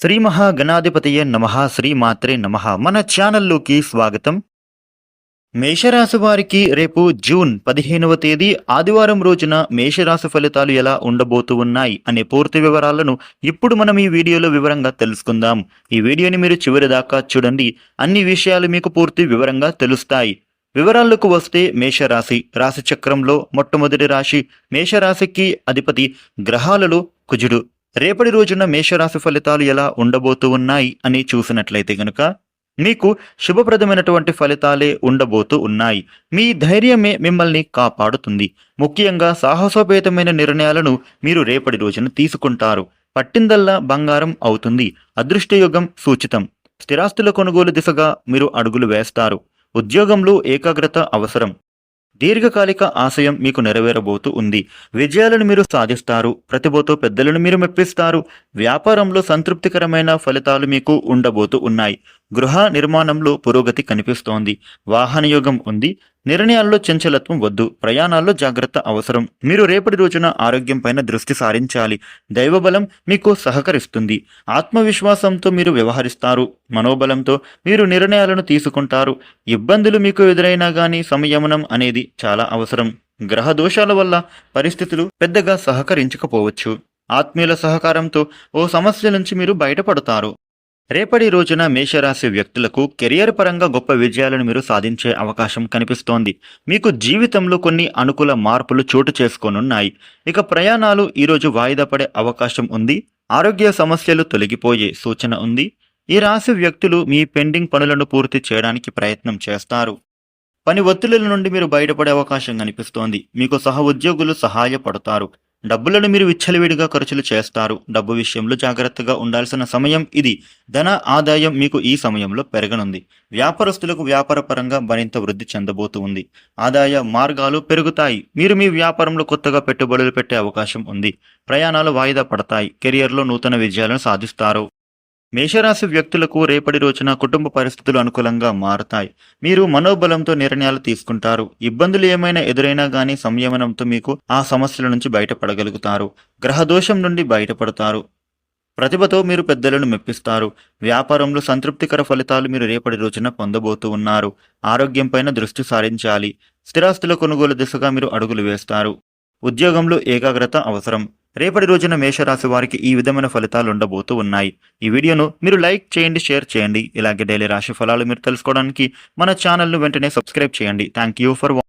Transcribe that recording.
శ్రీ మహాగణాధిపతియే నమ శ్రీ మాత్రే నమ. మన ఛానల్లోకి స్వాగతం. మేషరాశి వారికి రేపు జూన్ పదిహేనవ తేదీ ఆదివారం రోజున మేషరాశి ఫలితాలు ఎలా ఉండబోతూ ఉన్నాయి అనే పూర్తి వివరాలను ఇప్పుడు మనం ఈ వీడియోలో వివరంగా తెలుసుకుందాం. ఈ వీడియోని మీరు చివరి దాకా చూడండి. అన్ని విషయాలు మీకు పూర్తి వివరంగా తెలుస్తాయి. వివరాలకు వస్తే మేషరాశి రాశి చక్రంలో మొట్టమొదటి రాశి మేషరాశికి అధిపతి గ్రహాలలో కుజుడు. రేపటి రోజున మేషరాశి ఫలితాలు ఎలా ఉండబోతూ ఉన్నాయి అని చూసినట్లయితే గనుక మీకు శుభప్రదమైనటువంటి ఫలితాలే ఉండబోతూ ఉన్నాయి. మీ ధైర్యమే మిమ్మల్ని కాపాడుతుంది. ముఖ్యంగా సాహసోపేతమైన నిర్ణయాలను మీరు రేపటి రోజున తీసుకుంటారు. పట్టిందల్లా బంగారం అవుతుంది. అదృష్టయుగం సూచితం. స్థిరాస్తుల కొనుగోలు దిశగా మీరు అడుగులు వేస్తారు. ఉద్యోగంలో ఏకాగ్రత అవసరం. దీర్ఘకాలిక ఆశయం మీకు నెరవేరబోతూ ఉంది. విజయాలను మీరు సాధిస్తారు. ప్రతిభతో పెద్దలను మీరు మెప్పిస్తారు. వ్యాపారంలో సంతృప్తికరమైన ఫలితాలు మీకు ఉండబోతూ ఉన్నాయి. గృహ నిర్మాణంలో పురోగతి కనిపిస్తోంది. వాహనయోగం ఉంది. నిర్ణయాల్లో చంచలత్వం వద్దు. ప్రయాణాల్లో జాగ్రత్త అవసరం. మీరు రేపటి రోజున ఆరోగ్యం పైన దృష్టి సారించాలి. దైవబలం మీకు సహకరిస్తుంది. ఆత్మవిశ్వాసంతో మీరు వ్యవహరిస్తారు. మనోబలంతో మీరు నిర్ణయాలను తీసుకుంటారు. ఇబ్బందులు మీకు ఎదురైనా కానీ సంయమనం అనేది చాలా అవసరం. గ్రహ దోషాల వల్ల పరిస్థితులు పెద్దగా సహకరించకపోవచ్చు. ఆత్మీయుల సహకారంతో ఓ సమస్య నుంచి మీరు బయటపడతారు. రేపటి రోజున మేషరాశి వ్యక్తులకు కెరియర్ పరంగా గొప్ప విజయాలను మీరు సాధించే అవకాశం కనిపిస్తోంది. మీకు జీవితంలో కొన్ని అనుకూల మార్పులు చోటు చేసుకోనున్నాయి. ఇక ప్రయాణాలు ఈరోజు వాయిదా పడే అవకాశం ఉంది. ఆరోగ్య సమస్యలు తొలగిపోయే సూచన ఉంది. ఈ రాశి వ్యక్తులు మీ పెండింగ్ పనులను పూర్తి చేయడానికి ప్రయత్నం చేస్తారు. పని ఒత్తిళ్ళ నుండి మీరు బయటపడే అవకాశం కనిపిస్తోంది. మీకు సహ ఉద్యోగులు సహాయపడతారు. డబ్బులను మీరు విచ్చలవిడిగా ఖర్చులు చేస్తారు. డబ్బు విషయంలో జాగ్రత్తగా ఉండాల్సిన సమయం ఇది. ధన ఆదాయం మీకు ఈ సమయంలో పెరగనుంది. వ్యాపారస్తులకు వ్యాపారపరంగా మరింత వృద్ధి చెందబోతుంది. ఆదాయ మార్గాలు పెరుగుతాయి. మీరు మీ వ్యాపారంలో కొత్తగా పెట్టుబడులు పెట్టే అవకాశం ఉంది. ప్రయాణాలు వాయిదా పడతాయి. కెరియర్లో నూతన విజయాలను సాధిస్తారు. మేషరాశి వ్యక్తులకు రేపటి రోజున కుటుంబ పరిస్థితులు అనుకూలంగా మారుతాయి. మీరు మనోబలంతో నిర్ణయాలు తీసుకుంటారు. ఇబ్బందులు ఏమైనా ఎదురైనా గానీ సంయమనంతో మీకు ఆ సమస్యల నుంచి బయటపడగలుగుతారు. గ్రహదోషం నుండి బయటపడతారు. ప్రతిభతో మీరు పెద్దలను మెప్పిస్తారు. వ్యాపారంలో సంతృప్తికర ఫలితాలు మీరు రేపటి రోజున పొందబోతూ ఉన్నారు. ఆరోగ్యంపైన దృష్టి సారించాలి. స్థిరాస్తుల కొనుగోలు దిశగా మీరు అడుగులు వేస్తారు. ఉద్యోగంలో ఏకాగ్రత అవసరం. రేపటి రోజున మేషరాశి వారికి ఈ విధమైన ఫలితాలు ఉండబోతూ ఉన్నాయి. ఈ వీడియోను మీరు లైక్ చేయండి షేర్ చేయండి. ఇలాగే డైలీ రాశి ఫలాలు మీరు తెలుసుకోవడానికి మన ఛానల్ను వెంటనే సబ్స్క్రైబ్ చేయండి. Thank you for